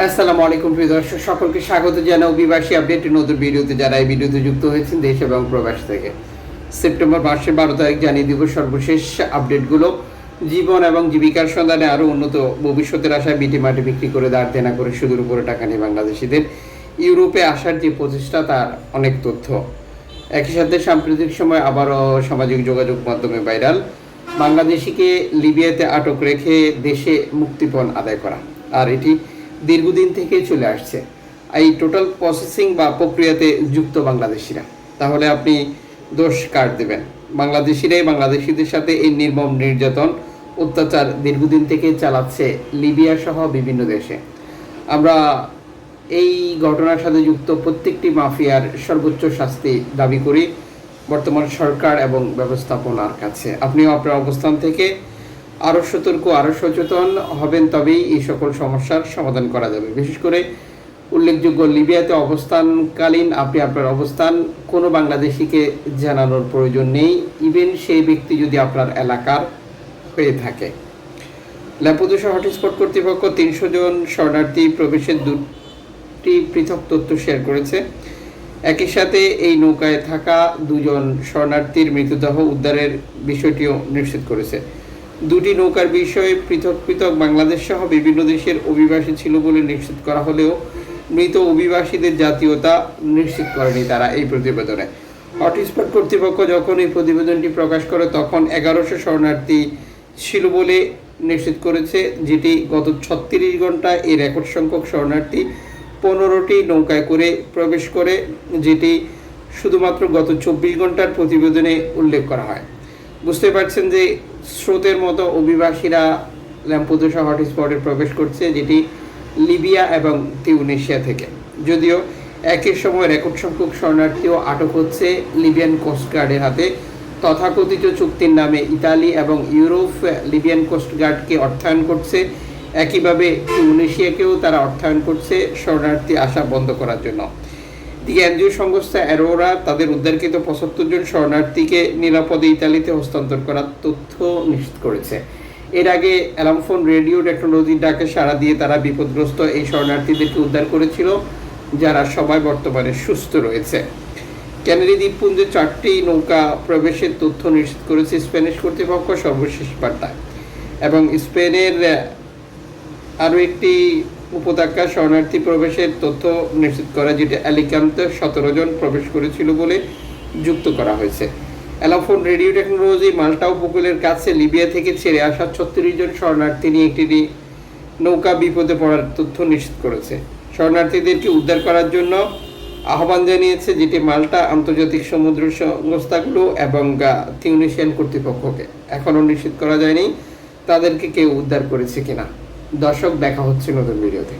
আসসালামু আলাইকুম, প্রিয় দর্শক। সকলকে স্বাগত জানাই অভিবাসী আপডেট নতুন ভিডিওতে যারা এই ভিডিওতে যুক্ত হয়েছেন দেশ এবং প্রবাস থেকে। সেপ্টেম্বর মাসের বারো তারিখ জানিয়ে দিব সর্বশেষ আপডেটগুলো। জীবন এবং জীবিকার সন্ধানে আরও উন্নত ভবিষ্যতের আশায় বিটি মাটি বিক্রি করে দাঁড় দেনা করে সুদূর উপরে টাকা নিয়ে বাংলাদেশিদের ইউরোপে আসার যে প্রচেষ্টা, তার অনেক তথ্য। একই সাথে সাম্প্রতিক সময় আবারও সামাজিক যোগাযোগ মাধ্যমে ভাইরাল। বাংলাদেশিকে লিবিয়াতে আটক রেখে দেশে মুক্তিপণ আদায় করা। আর এটি দীর্ঘদিন থেকে চলে আসছে। এই টোটাল প্রসেসিং বা প্রক্রিয়াতে যুক্ত বাংলাদেশিরা। তাহলে আপনি দোষ কার দেবেন। বাংলাদেশিরাই বাংলাদেশিদের সাথে এই নির্মম নির্যাতন, অত্যাচার দীর্ঘদিন থেকে চালাচ্ছে লিবিয়া সহ বিভিন্ন দেশে। আমরা এই ঘটনার সাথে যুক্ত প্রত্যেকটি মাফিয়ার সর্বোচ্চ শাস্তি দাবি করি। বর্তমান সরকার এবং ব্যবস্থাপনার কাছে। আপনিও আপনার অবস্থান থেকে আরও সতর্ক আরও সচেতন হবেন তবেই এই সকল সমস্যার সমাধান করা যাবে। বিশেষ করে উল্লেখযোগ্য লিবিয়াতে অবস্থানকালীন আপনি আপনার অবস্থান, কোনো বাংলাদেশিকে জানানোর প্রয়োজন নেই। ইভেন সেই ব্যক্তি যদি আপনার এলাকার হয়ে থাকে। ল্যাম্পুদোষা হটস্পট কর্তৃপক্ষ তিনশো জন শরণার্থী প্রবেশের দুটি পৃথক তথ্য শেয়ার করেছে। একই সাথে এই নৌকায় থাকা দুজন শরণার্থীর মৃতদেহ উদ্ধারের বিষয়টিও নিশ্চিত করেছে। দুটি নৌকার বিষয়ে পৃথক পৃথক বাংলাদেশ সহ বিভিন্ন দেশের অভিবাসী ছিল বলে নিশ্চিত করা হলেও মৃত অভিবাসীদের জাতীয়তা নিশ্চিত করেনি তারা এই প্রতিবেদনে। হটস্পট কর্তৃপক্ষ যখন এই প্রতিবেদনটি প্রকাশ করে, তখন এগারোশো শরণার্থী ছিল বলে নিশ্চিত করেছে, যেটি গত ছত্রিশ ঘণ্টা এই রেকর্ড সংখ্যক শরণার্থী পনেরোটি নৌকায় করে প্রবেশ করে, যেটি শুধুমাত্র গত চব্বিশ ঘণ্টার প্রতিবেদনে উল্লেখ করা হয়। বুঝতে পারছেন যে স্রোতের মতো অভিবাসীরা ল্যাম্পুদোসা হটস্পটে প্রবেশ করছে, যেটি লিবিয়া এবং তিউনেশিয়া থেকে। যদিও একই সময় রেকর্ড সংখ্যক শরণার্থীও আটক হচ্ছে লিবিয়ান কোস্টগার্ডের হাতে। তথাকথিত চুক্তির নামে ইতালি এবং ইউরোপ লিবিয়ান কোস্টগার্ডকে অর্থায়ন করছে। একইভাবে ইউনেশিয়াকেও তারা অর্থায়ন করছে শরণার্থী আসা বন্ধ করার জন্য। দিকে এনজিও সংস্থা অ্যারোরা তাদের উদ্ধারকৃত পঁচাত্তর জন শরণার্থীকে নিরাপদে ইতালিতে হস্তান্তর করার তথ্য নিশ্চিত করেছে। এর আগে অ্যালামফোন রেডিও টেকনোলজির ডাকে সাড়া দিয়ে তারা বিপদগ্রস্ত এই শরণার্থীদেরকে উদ্ধার করেছিল, যারা সবাই বর্তমানে সুস্থ রয়েছে। ক্যানারি দ্বীপপুঞ্জে চারটি নৌকা প্রবেশের তথ্য নিশ্চিত করেছে স্প্যানিশ কর্তৃপক্ষ সর্বশেষ বার্তায়। এবং স্পেনের আরও একটি উপত্যকা শরণার্থী প্রবেশের তথ্য নিশ্চিত করা যেটা অ্যালিকান্তে সতেরো জন প্রবেশ করেছিল বলে যুক্ত করা হয়েছে। অ্যালাফোন রেডিও টেকনোলজি মাল্টা উপকূলের কাছে লিবিয়া থেকে ছেড়ে আসা ছত্রিশ জন শরণার্থী নিয়ে একটি নৌকা বিপদে পড়ার তথ্য নিশ্চিত করেছে। শরণার্থীদেরকে উদ্ধার করার জন্য আহ্বান জানিয়েছে যেটি মাল্টা আন্তর্জাতিক সমুদ্র সংস্থাগুলো এবং তিউনিশিয়ান কর্তৃপক্ষকে। এখনও নিশ্চিত করা যায়নি তাদেরকে কেউ উদ্ধার করেছে কিনা। দর্শক দেখা হচ্ছে নতুন ভিডিওতে।